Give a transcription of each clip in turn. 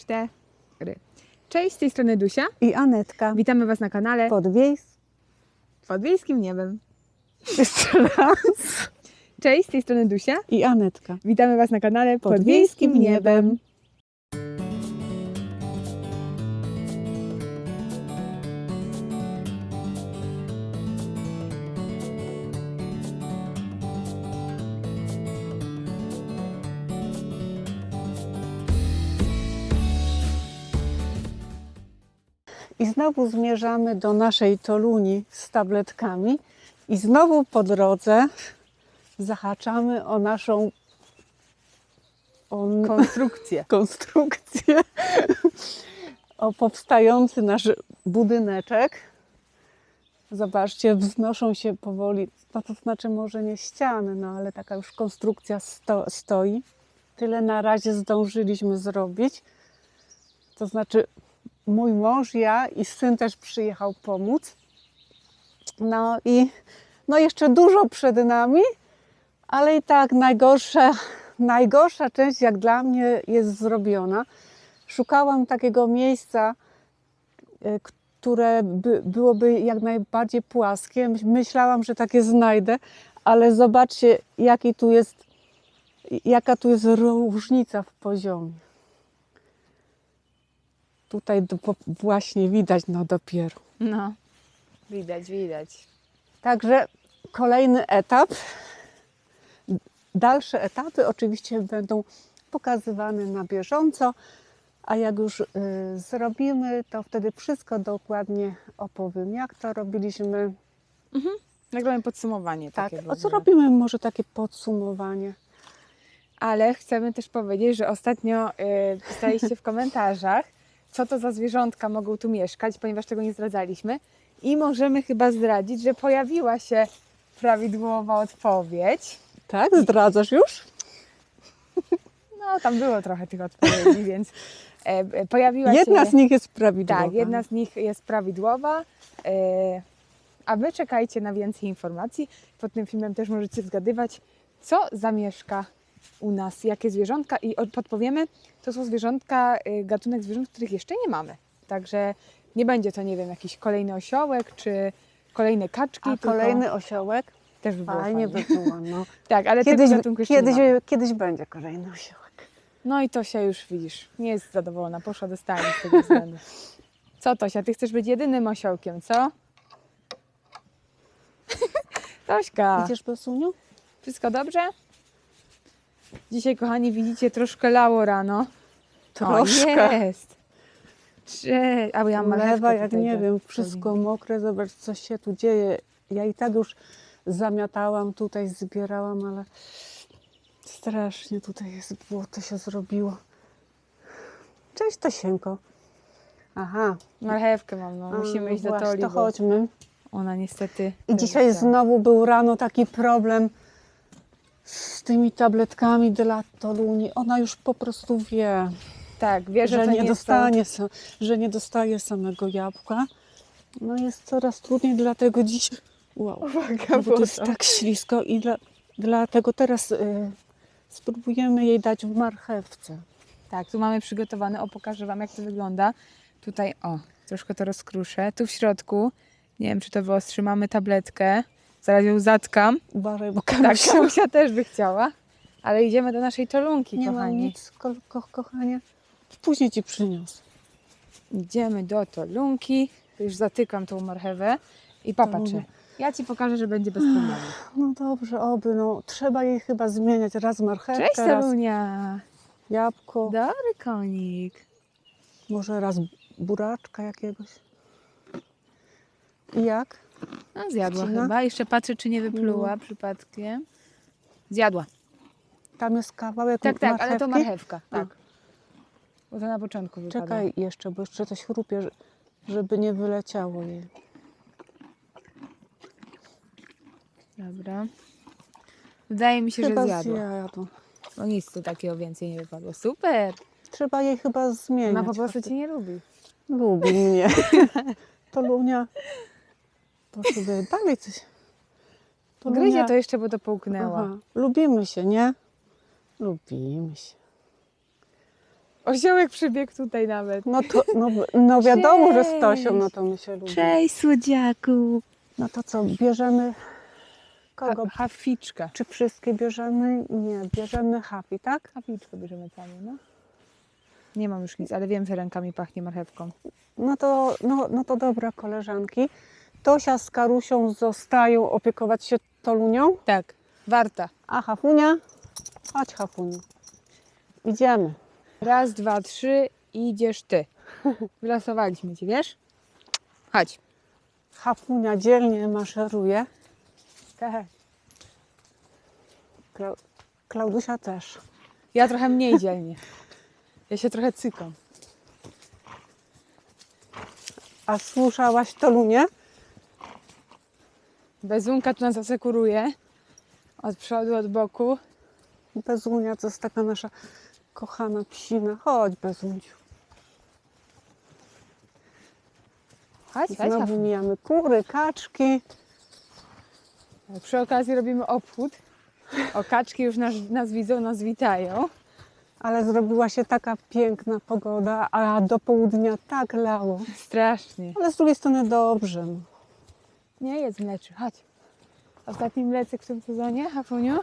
cztery. Cześć, z tej strony Dusia. I Anetka. Witamy Was na kanale Podwiejs. Pod Wiejskim Niebem. Jeszcze raz. Cześć, z tej strony Dusia. I Anetka. Witamy Was na kanale Pod, Pod Wiejskim Niebem. Niebem. Znowu zmierzamy do naszej Toluni z tabletkami. I znowu po drodze zahaczamy o naszą Konstrukcję. konstrukcję, o powstający nasz budyneczek. Zobaczcie, wznoszą się powoli, no to znaczy może nie ściany, no ale taka już konstrukcja sto, stoi. Tyle na razie zdążyliśmy zrobić. To znaczy mój mąż, ja i syn też przyjechał pomóc. No i no jeszcze dużo przed nami, ale i tak najgorsza, najgorsza część jak dla mnie jest zrobiona. Szukałam takiego miejsca, y, które by, byłoby jak najbardziej płaskie. Myś- Myślałam, że takie znajdę, ale zobaczcie, jaki tu jest, jaka tu jest różnica w poziomie. Tutaj do, właśnie widać, no dopiero. No, widać, widać. Także kolejny etap. Dalsze etapy oczywiście będą pokazywane na bieżąco, a jak już y, zrobimy, to wtedy wszystko dokładnie opowiem, jak to robiliśmy. Nagramy podsumowanie Tak, o co robimy może takie podsumowanie. Ale chcemy też powiedzieć, że ostatnio y, pisaliście w komentarzach, co to za zwierzątka mogą tu mieszkać, ponieważ tego nie zdradzaliśmy. I możemy chyba zdradzić, że pojawiła się prawidłowa odpowiedź. Tak, zdradzasz już? No, tam było trochę tych odpowiedzi, więc e, e, pojawiła Jedna się... z nich jest prawidłowa. Tak, jedna z nich jest prawidłowa. e, A wy czekajcie na więcej informacji. Pod tym filmem też możecie zgadywać, co zamieszka u nas, jakie zwierzątka i od- podpowiemy, to są zwierzątka, y, gatunek zwierząt, których jeszcze nie mamy. Także nie będzie to, nie wiem, jakiś kolejny osiołek czy kolejne kaczki. A tylko kolejny osiołek? też by było Fajnie fajnie. by było. No. Tak, ale Kiedyś, tego gatunku jeszcze kiedyś, nie mamy. kiedyś będzie kolejny osiołek. No i Tosia już widzisz, nie jest zadowolona, poszła do stajni z tego względu. Co Tosia, ty chcesz być jedynym osiołkiem, co? Tośka, Idziesz, Besuniu? wszystko dobrze? Dzisiaj, kochani, widzicie, troszkę lało rano. Troszkę. Jest. Cześć. A bo ja mam Lewa, jak nie do- wiem, wszystko mokre, zobacz, co się tu dzieje. Ja i tak już zamiatałam tutaj, zbierałam, ale strasznie tutaj jest błoto się zrobiło. Cześć, Tosienko. Aha. Marchewkę mam, no. Musimy a, iść do właśnie, Toli, To bo chodźmy. ona niestety... I dzisiaj znowu był rano taki problem z tymi tabletkami dla Toluni. Ona już po prostu wie. Tak, wie, że, że nie, nie dostanie, że nie dostaje samego jabłka. No jest coraz trudniej, dlatego dziś. Wow, Uwaga, bo to jest tak ślisko i dla, dlatego teraz y, spróbujemy jej dać w marchewce. Tak, tu mamy przygotowane, o pokażę Wam jak to wygląda. Tutaj, o, troszkę to rozkruszę. Tu w środku, nie wiem czy to wyostrzy, mamy tabletkę. Zaraz ją zatkam. Uważaj, bo Tak, Kamusia Kamusia też by chciała. Ale idziemy do naszej tolunki, nie kochani. nic, ko, ko, kochanie. Później ci przyniosę. Idziemy do tolunki. Już zatykam tą marchewę. I popatrz, Dobra. ja Ci pokażę, że będzie bez problemu. No dobrze, oby, no trzeba jej chyba zmieniać raz marchewkę, Cześć raz jabłko, Dobry konik. może raz buraczka jakiegoś. I jak? No zjadła chyba. Jeszcze patrzę, czy nie wypluła przypadkiem. Zjadła. Tam jest kawałek Tak, tak, ale to marchewki? marchewka. Tak. Bo to na początku wypadło. Czekaj jeszcze, bo jeszcze coś chrupie, że- żeby nie wyleciało jej. Dobra. Wydaje mi się, Chyba że zjadła. zjadła. No nic tu takiego więcej nie wypadło. Super! Trzeba jej chyba zmieniać. Ona po prostu cię nie lubi. Lubi mnie. to Lunia. To sobie dalej coś. To Gryzie to jeszcze, bo to połknęła. Aha. Lubimy się, nie? Lubimy się. Osiołek przybiegł tutaj nawet. No to, no, no wiadomo, że z Cześć. Tosią, no to my się lubimy. Cześć, słodziaku. No to co, bierzemy kogo? Ha, haficzka. Czy wszystkie bierzemy? Nie, bierzemy happy, tak? Haficzkę bierzemy całą, no. Nie mam już nic, ale wiem, że rękami pachnie marchewką. No to, no, no to dobra, koleżanki. Tosia z Karusią zostają opiekować się Tolunią, Tak, warta. a Hafunia? Chodź Hafuniu. Idziemy. Raz, dwa, trzy i idziesz ty. Wylosowaliśmy cię, wiesz? Chodź. Hafunia dzielnie maszeruje. Tak. Klau- Klaudusia też. Ja trochę mniej dzielnie. Ja się trochę cykam. A słyszałaś Tolunię? Bezunka tu nas asekuruje. Od przodu, od boku. Bezunia to jest taka nasza kochana psina. Chodź Bezunciu. Chodź, chodź. Znowu chodź. mijamy kury, kaczki. Przy okazji robimy obchód. O, kaczki już nas, nas widzą, nas witają. Ale zrobiła się taka piękna pogoda, a do południa tak lało. Strasznie. Ale z drugiej strony dobrze. Nie jest mleczy, chodź. Ostatni mlecyk w tym sezonie, Hafuniu?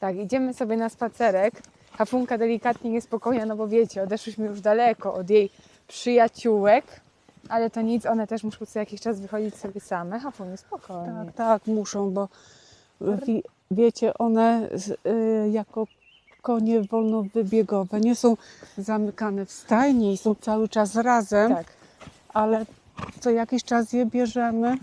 Tak, idziemy sobie na spacerek. Hafunka delikatnie niespokojna, no bo wiecie, odeszliśmy już daleko od jej przyjaciółek. Ale to nic, one też muszą co jakiś czas wychodzić sobie same. Hafuniu, spokojnie. Tak, tak, muszą, bo wi, wiecie, one y, jako konie wolnowybiegowe nie są zamykane w stajni i są cały czas razem, tak. ale co jakiś czas je bierzemy.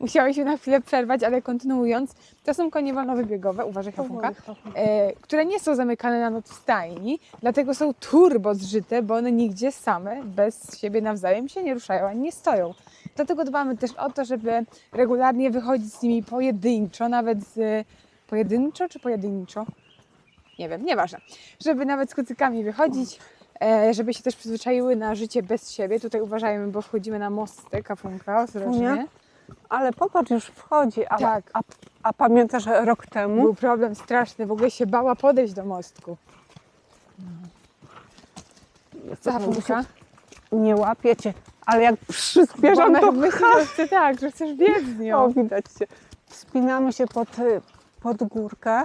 Musiałyśmy na chwilę przerwać, ale kontynuując, to są konie wolnowybiegowe, uważaj Hafunka, e, które nie są zamykane na noc w stajni, dlatego są turbo zżyte, bo one nigdzie same, bez siebie nawzajem się nie ruszają, ani nie stoją. Dlatego dbamy też o to, żeby regularnie wychodzić z nimi pojedynczo, nawet z... Pojedynczo czy pojedynczo? Nie wiem, nieważne. Żeby nawet z kucykami wychodzić, e, żeby się też przyzwyczaiły na życie bez siebie. Tutaj uważajmy, bo wchodzimy na mostek, kafunka, ostrożnie. Ale popatrz, już wchodzi. A, Tak. a, a pamiętasz rok temu? Był problem straszny, w ogóle się bała podejść do mostku. Zafunka. Nie łapiecie, ale jak przyspieszam, to myślę, tak, że chcesz biec z O, nią. widać cię. Wspinamy się pod, y, pod górkę.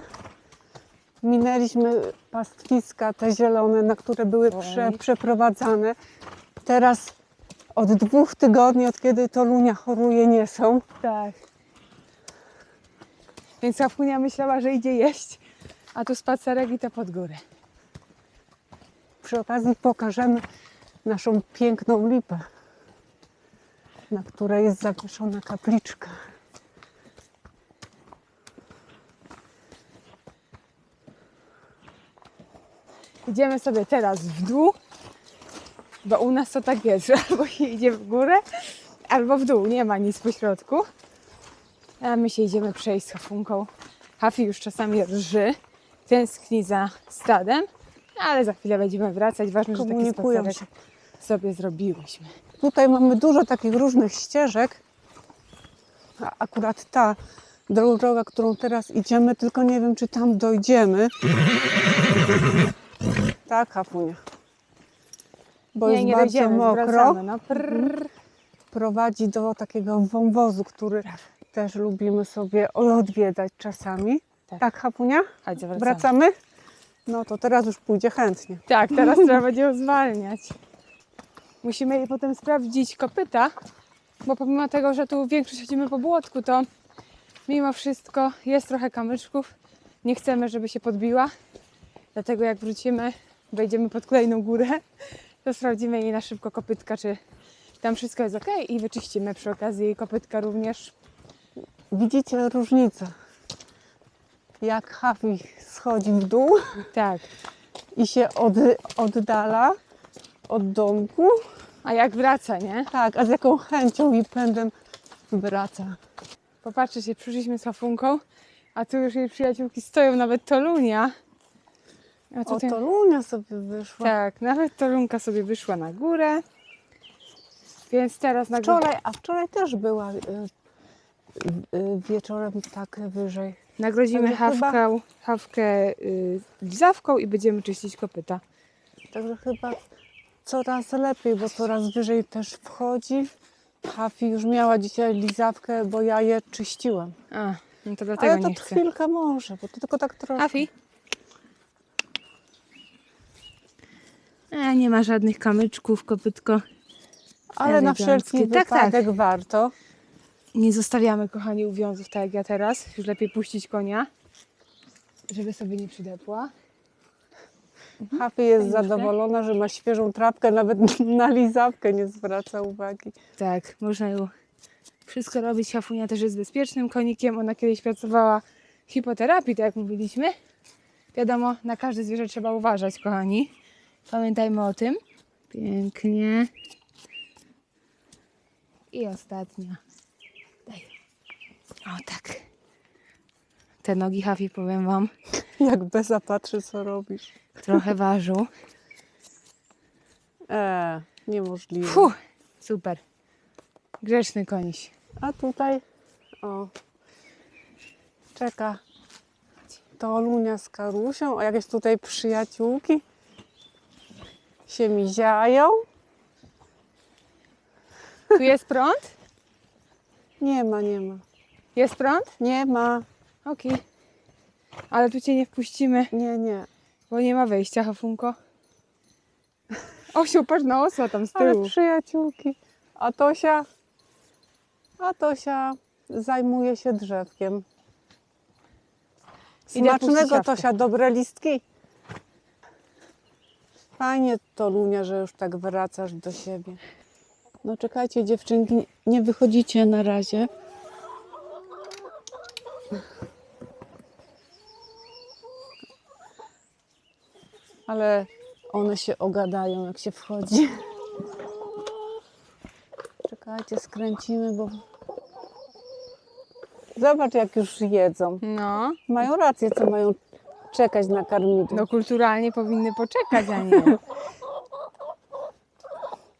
Minęliśmy pastwiska, te zielone, na które były prze, przeprowadzane. Teraz od dwóch tygodni, od kiedy to Lunia choruje, nie są. Tak. Więc Hafunia myślała, że idzie jeść, a tu spacerek i to pod górę. Przy okazji pokażemy naszą piękną lipę, na której jest zawieszona kapliczka. Idziemy sobie teraz w dół, bo u nas to tak jest, że albo się idzie w górę, albo w dół, nie ma nic po środku. A my się idziemy przejść z Hafunką. Hafi już czasami rży, tęskni za stadem, ale za chwilę będziemy wracać. Ważne, że taki spacerek się. sobie zrobiłyśmy. Tutaj mamy dużo takich różnych ścieżek. A akurat ta droga, którą teraz idziemy, tylko nie wiem, czy tam dojdziemy. Tak, Hafunia. Bo nie, jest nie bardzo dojdziemy, mokro. No, prrr. Prowadzi do takiego wąwozu, który też lubimy sobie odwiedzać czasami. Tak. Tak, Hafunia? Chodź, wracamy. Wracamy? No to teraz już pójdzie chętnie. Tak, teraz trzeba będzie ją zwalniać. Musimy jej potem sprawdzić kopyta, bo pomimo tego, że tu większość chodzimy po błotku, to mimo wszystko jest trochę kamyczków. Nie chcemy, żeby się podbiła. Dlatego jak wrócimy, wejdziemy pod kolejną górę, to sprawdzimy jej na szybko kopytka, czy tam wszystko jest ok i wyczyścimy przy okazji jej kopytka również. Widzicie różnicę? Jak Hafi schodzi w dół, Tak. i się od, oddala od domku. A jak wraca, nie? Tak, a z jaką chęcią i pędem wraca. Popatrzcie się, przyszliśmy z Hafunką, a tu już jej przyjaciółki stoją, nawet Tolunia. A O, tutaj, to Lunia sobie wyszła. tak, nawet Tolunka sobie wyszła na górę. Więc teraz na górę, Wczoraj, a wczoraj też była y, y, wieczorem tak wyżej. nagrodzimy hawkę, hawkę y, lizawką i będziemy czyścić kopyta. Także chyba coraz lepiej, bo coraz wyżej też wchodzi. Hafi już miała dzisiaj lizawkę, bo ja je czyściłam. A, no to dlatego Ale to nie chcę. chwilkę może, bo to tylko tak trochę. Afi? E, nie ma żadnych kamyczków, kopytko. Ale na wszelki eleganckie. Tak, tak. wypadek warto. Nie zostawiamy, kochani, uwiązów tak jak ja teraz. Już lepiej puścić konia, żeby sobie nie przydepła. Hafi jest Fajnie, zadowolona, że ma świeżą trawkę, nawet na lizawkę nie zwraca uwagi. Tak, można ją wszystko robić. Hafunia też jest bezpiecznym konikiem. Ona kiedyś pracowała w hipoterapii, tak jak mówiliśmy. Wiadomo, na każde zwierzę trzeba uważać, kochani. Pamiętajmy o tym. Pięknie. I ostatnia. Daj. O tak. Te nogi Hafi, powiem Wam, Jak Beza patrzy, co robisz. trochę ważą. E, niemożliwe. Fuh, super. Grzeczny koniś. A tutaj, o, czeka to Lunia z Karusią, a jakieś tutaj przyjaciółki się miziają. Tu jest prąd? Nie ma, nie ma, Jest prąd? nie ma, Okej. Ale tu cię nie wpuścimy, nie, nie. bo nie ma wejścia, Hafunko. Osiu, patrz na osła tam z Ale tyłu. przyjaciółki. A Tosia, a Tosia zajmuje się drzewkiem. Idę puścić Smacznego. Tosia, dobre listki. Fajnie to Lunia, że już tak wracasz do siebie. No czekajcie dziewczynki, nie wychodzicie na razie. Ale one się ogadają, jak się wchodzi. Czekajcie, skręcimy, bo... Zobacz, jak już jedzą. No, Mają rację, co mają czekać na karmidło. no kulturalnie powinny poczekać, a nie.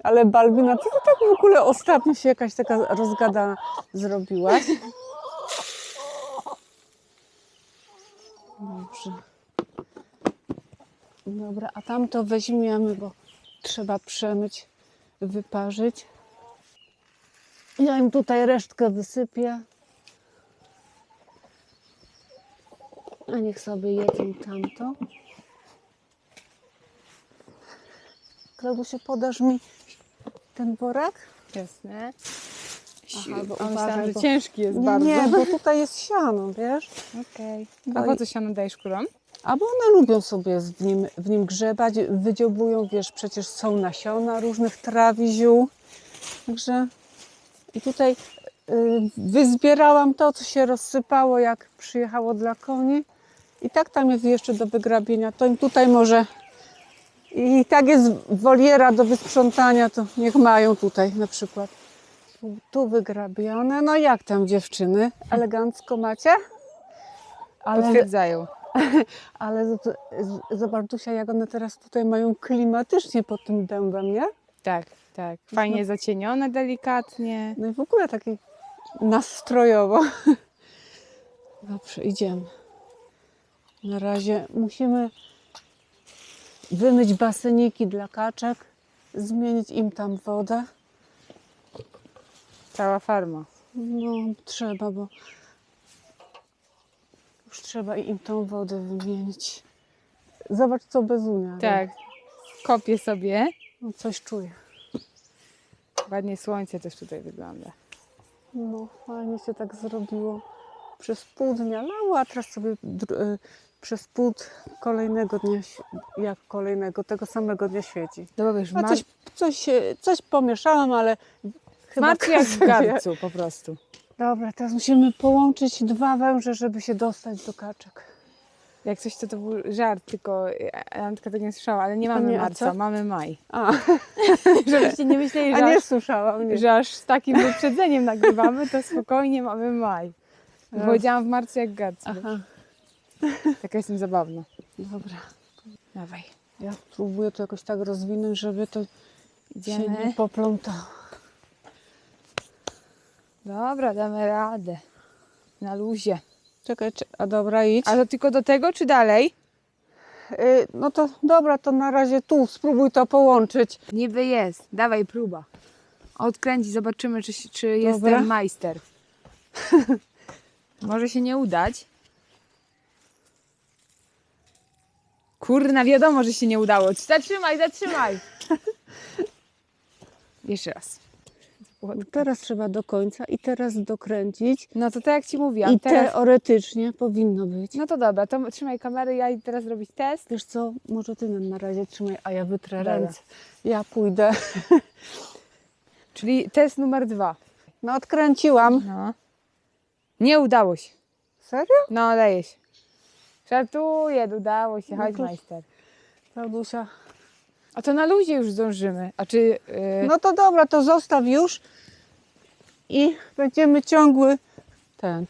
Ale Balbina, ty tak w ogóle ostatnio się jakaś taka rozgadana zrobiłaś? Dobrze. Dobra, a tamto weźmiemy, bo trzeba przemyć, wyparzyć. Ja im tutaj resztkę wysypię. A niech sobie jedzą tamto. Klaudusiu, podasz mi ten worek? Jasne. Aha, bo a myślałam, uważaj, że bo- ciężki jest Nie, bardzo. nie, bo tutaj jest siano, wiesz? Okej. A po co siano dajesz kulom? A bo one lubią sobie w nim, w nim grzebać, wydziobują, wiesz, przecież są nasiona różnych traw i ziół. Także i tutaj y, wyzbierałam to, co się rozsypało, jak przyjechało dla koni. I tak tam jest jeszcze do wygrabienia. To im tutaj może i tak jest woliera do wysprzątania, to niech mają tutaj na przykład. Tu, tu wygrabione. No jak tam dziewczyny? Elegancko macie? Ale Potwierdzają. ale zobacz, Dusia, jak one teraz tutaj mają klimatycznie pod tym dębem, nie? Tak, tak. Fajnie zacienione delikatnie. No i w ogóle taki nastrojowo. Dobrze, idziemy. Na razie musimy wymyć baseniki dla kaczek, zmienić im tam wodę. Cała farma. No, trzeba, bo już trzeba im tą wodę wymienić. Zobacz, co bezunia. Tak. Kopię sobie. No, coś czuję. Ładnie słońce też tutaj wygląda. No, fajnie się tak zrobiło. Przez pół dnia lało, a teraz sobie y, przez pół kolejnego dnia, jak kolejnego, tego samego dnia świeci. Dobra, już A mar- coś, coś, coś pomieszałam, ale chyba jak w garcu po prostu. Dobra, teraz musimy połączyć dwa węże, żeby się dostać do kaczek. Jak coś, to to był żart, tylko e, Antka tego nie słyszała, ale nie A mamy nie, a marca, mamy maj. A, Żebyście nie myśleli, a że, nie aż, słyszałam. Nie. że aż z takim wyprzedzeniem nagrywamy, to spokojnie mamy maj. Raz. Powiedziałam w marcu jak garcu. Aha, Taka jestem zabawna. dobra. Dawaj. Ja próbuję to jakoś tak rozwinąć, żeby to się nie Idziemy. poplątało. Dobra, damy radę. Na luzie. Czekaj, a dobra, idź. A to tylko do tego, czy dalej? Y, No to dobra, to na razie tu spróbuj to połączyć. Niby jest. Dawaj próba. Odkręci, zobaczymy, czy, czy jest Dobra. ten majster. Może się nie udać. Kurna, wiadomo, że się nie udało. Zatrzymaj, zatrzymaj. Jeszcze raz. Teraz trzeba do końca i teraz dokręcić. No to tak jak ci mówiłam. I teraz... teoretycznie powinno być. No to dobra, to trzymaj kamerę, ja idę teraz robić test. Wiesz co, może ty nam na razie trzymaj, a ja wytrę Dobra. ręce. Ja pójdę. Czyli test numer dwa. No odkręciłam. No. Nie udało się. Serio? No, daje się. Żartuję, udało się, No chodź to- majster. Klaudusia. A to na luzie już zdążymy. A czy... Yy... No to dobra, to zostaw już. I będziemy ciągły ten.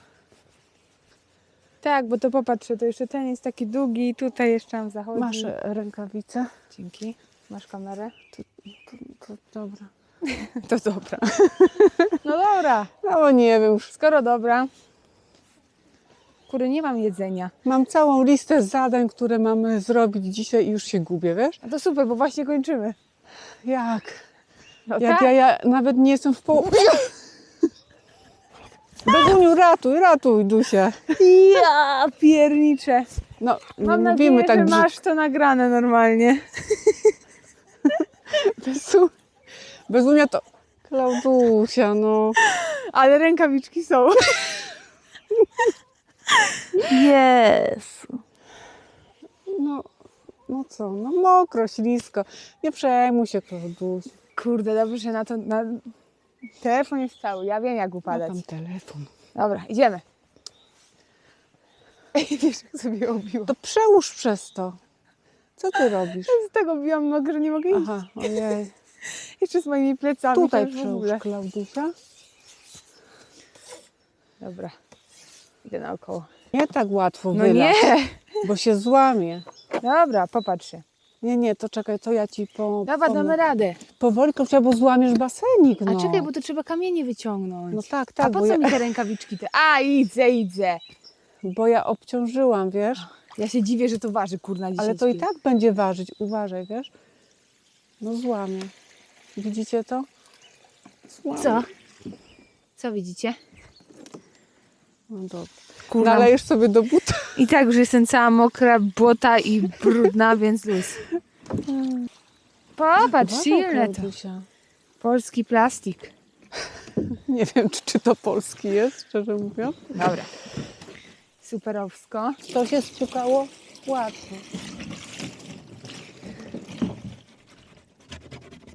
Tak, bo to popatrzę, to jeszcze ten jest taki długi, tutaj jeszcze nam zachodzi. Masz rękawice. Dzięki. Masz kamerę? To, to dobra. To dobra. No dobra. No nie wiem już. Skoro dobra. Kurde, nie mam jedzenia. Mam całą listę zadań, które mamy zrobić dzisiaj i już się gubię, wiesz? A to super, bo właśnie kończymy. Jak? No Jak tak. ja, ja nawet nie jestem w połowie. Beguniu, ratuj, ratuj, Dusia. Ja pierniczę. No, nie Mam mówimy nadzieję, tak że brzydko. masz to nagrane normalnie. Bezu, Bezunia to... Klaudusia, no. Ale rękawiczki są. Jezu. No, no co, no mokro, ślisko. Nie przejmuj się, Klaudusia. Kurde, dobrze, że na to... Na... Telefon jest cały, ja wiem jak upadać. tam telefon. Dobra, idziemy. Ej, wiesz jak sobie obiło. To przełóż przez to. Co ty robisz? Z tego biłam nogę, że nie mogę iść. Aha, ojej. Jeszcze z moimi plecami. Tutaj ogóle. Klaudusia. Dobra. Idę naokoło. Nie tak łatwo No wylać, nie! bo się złamie. Dobra, popatrz się. Nie, nie, to czekaj, to ja ci po, Dobra, damy radę. Powoli, bo złamiesz basenik, no. A czekaj, bo to trzeba kamienie wyciągnąć. No tak, A tak, po bo co ja, mi te rękawiczki te? A, idę, idę. bo ja obciążyłam, wiesz? Ja się dziwię, że to waży, kurna, 10 Ale to i tak będzie ważyć, uważaj, wiesz? No złamie. Widzicie to? Co? Co widzicie? No dobra. Kurna. Nalejesz sobie do buta. I tak już jestem cała mokra, błota i brudna, więc luz. Popatrz, Uważaj, silne to. Polski plastik. Nie wiem, czy, czy to polski jest, szczerze mówiąc. Dobra. Superowsko. To się spłukało łatwo.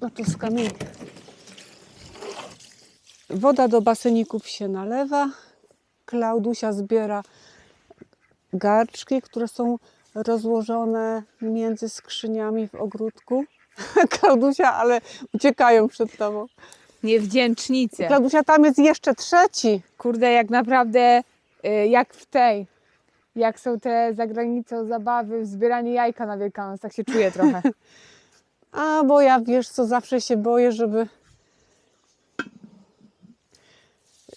No to z kamienia. Woda do baseników się nalewa. Klaudusia zbiera garczki, które są rozłożone między skrzyniami w ogródku. Klaudusia, ale uciekają przed tobą. Niewdzięcznice. Klaudusia, tam jest jeszcze trzeci. Kurde, jak naprawdę, y, jak w tej, jak są te za granicą zabawy, zbieranie jajka na Wielkanoc, tak się czuję trochę. A, bo ja wiesz co, zawsze się boję, żeby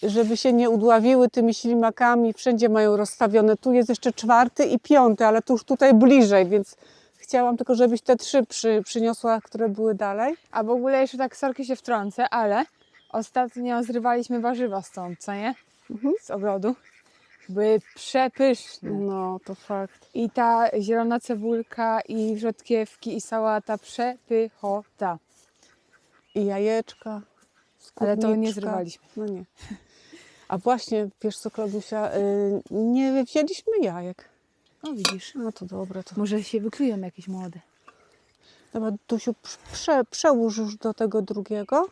żeby się nie udławiły tymi ślimakami. Wszędzie mają rozstawione. Tu jest jeszcze czwarty i piąty, ale to już tutaj bliżej, więc chciałam tylko, żebyś te trzy przy, przyniosła, które były dalej. A w ogóle jeszcze tak sorki się wtrącę, ale ostatnio zrywaliśmy warzywa stąd, co nie? Mhm. Z ogrodu. Były przepyszne. No, to fakt. I ta zielona cebulka, i rzodkiewki, i sałata przepychota. I jajeczka. Ale to nie skórniczka. zrywaliśmy. No nie. A właśnie, wiesz co, Klaudusia, y, nie wzięliśmy jajek. No widzisz. No to dobre, to Może się wykryją jakieś młode. Dobra, Dusiu, prze, przełóż już do tego drugiego.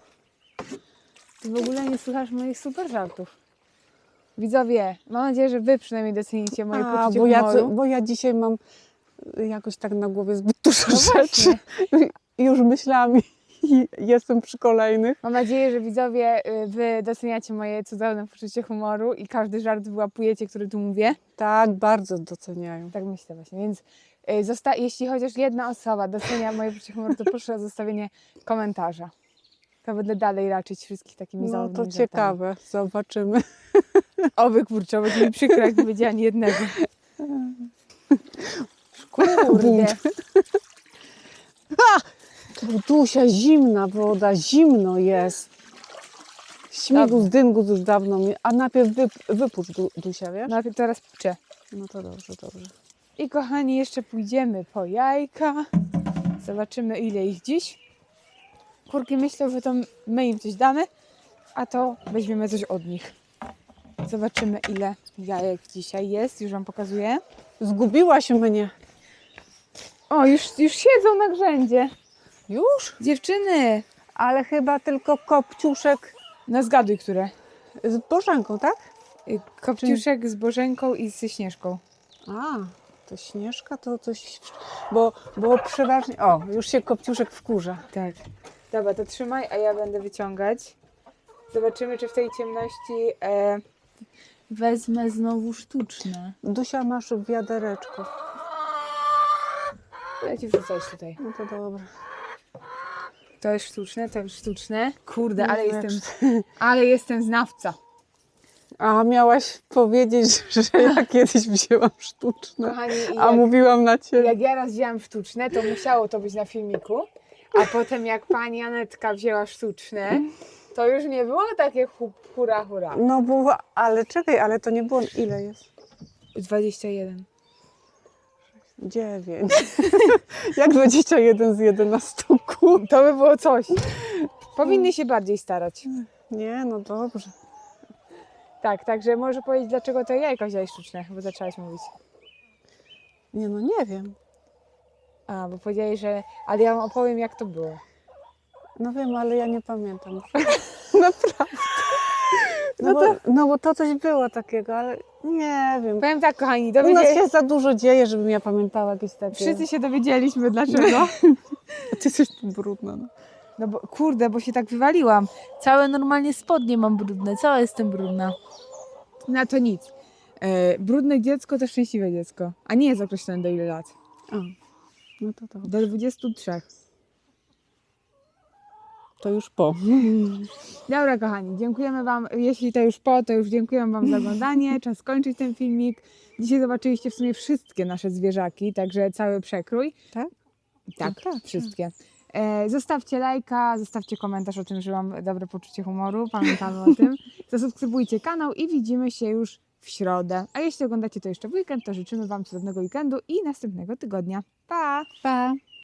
Ty w ogóle nie słuchasz moich super żartów. Widzowie, mam nadzieję, że wy przynajmniej docenicie moje A, poczucie bo ja, humoru. bo ja dzisiaj mam y, jakoś tak na głowie zbyt dużo No rzeczy. Już myślałam i jestem przy kolejnych. Mam nadzieję, że widzowie, y, wy doceniacie moje cudowne poczucie humoru i każdy żart wyłapujecie, który tu mówię. Tak, bardzo doceniają. Tak myślę właśnie, więc y, zosta- jeśli chociaż jedna osoba docenia moje poczucie humoru, to proszę o zostawienie komentarza. To będę dalej raczyć wszystkich takimi No to żartami. ciekawe, zobaczymy. Oby kurczę, będzie mi przykro, jak nie będzie ani jednego. Kurde. Dusia, zimna woda, zimno jest. Śmigus dyngus już dawno mi... A najpierw wyp, wypuść du, Dusia, wiesz? Najpierw teraz pczę. No to dobrze, dobrze. I kochani, jeszcze pójdziemy po jajka. Zobaczymy, ile ich dziś. Kurki myślą, że to my im coś damy, a to weźmiemy coś od nich. Zobaczymy, ile jajek dzisiaj jest. Już Wam pokazuję. Zgubiłaś mnie. O, już, już siedzą na grzędzie. Już? Dziewczyny! Ale chyba tylko kopciuszek No zgaduj, które. z Bożenką, tak? Y, Kopciuszek z Bożenką i z Śnieżką. A, to Śnieżka to coś... Bo, bo przeważnie... O, już się kopciuszek wkurza. Tak. Dobra, to trzymaj, a ja będę wyciągać. Zobaczymy, czy w tej ciemności e, wezmę znowu sztuczne. Dusia, masz wiadereczko. Ja ci wrzucać tutaj. No to dobrze. To jest sztuczne, to jest sztuczne. Kurde, ale jestem, ale jestem znawca. A miałaś powiedzieć, że ja kiedyś wzięłam sztuczne, Kochani, i a jak, mówiłam na ciebie. jak ja raz wzięłam sztuczne, to musiało to być na filmiku. A potem jak pani Anetka wzięła sztuczne, to już nie było takie hu- hura hura. No bo, ale czekaj, ale to nie było, ile jest? 21. Dziewięć. Jak 21 z 11 kół? To by było coś. Powinny się bardziej starać. Nie, no dobrze. Tak, także może powiedzieć, dlaczego to jajko wziąłeś sztuczne, bo zaczęłaś mówić. Nie, no nie wiem. A, bo powiedziałeś, że... Ale ja wam opowiem, jak to było. No wiem, ale ja nie pamiętam. Naprawdę. No, No bo, no bo to coś było takiego, ale nie wiem. Powiem tak, kochani, U nas dowiedzieli... się za dużo dzieje, żebym ja pamiętała jakieś takie... Wszyscy się dowiedzieliśmy, dlaczego. Ty jesteś tu brudna. No. No bo, kurde, bo się tak wywaliłam. Całe normalnie spodnie mam brudne, cała jestem brudna. No to nic. E, brudne dziecko to szczęśliwe dziecko. A nie jest określone do ile lat. A, no to dobrze. Do 23. To już po. Dobra, kochani, dziękujemy Wam. Jeśli to już po, to już dziękuję Wam za oglądanie. Czas skończyć ten filmik. Dzisiaj zobaczyliście w sumie wszystkie nasze zwierzaki, także cały przekrój. Tak? Tak, tak, wszystkie. E, zostawcie lajka, zostawcie komentarz o tym, że mam dobre poczucie humoru. Pamiętamy o tym. Zasubskrybujcie kanał i widzimy się już w środę. A jeśli oglądacie to jeszcze w weekend, to życzymy Wam cudownego weekendu i następnego tygodnia. Pa! Pa!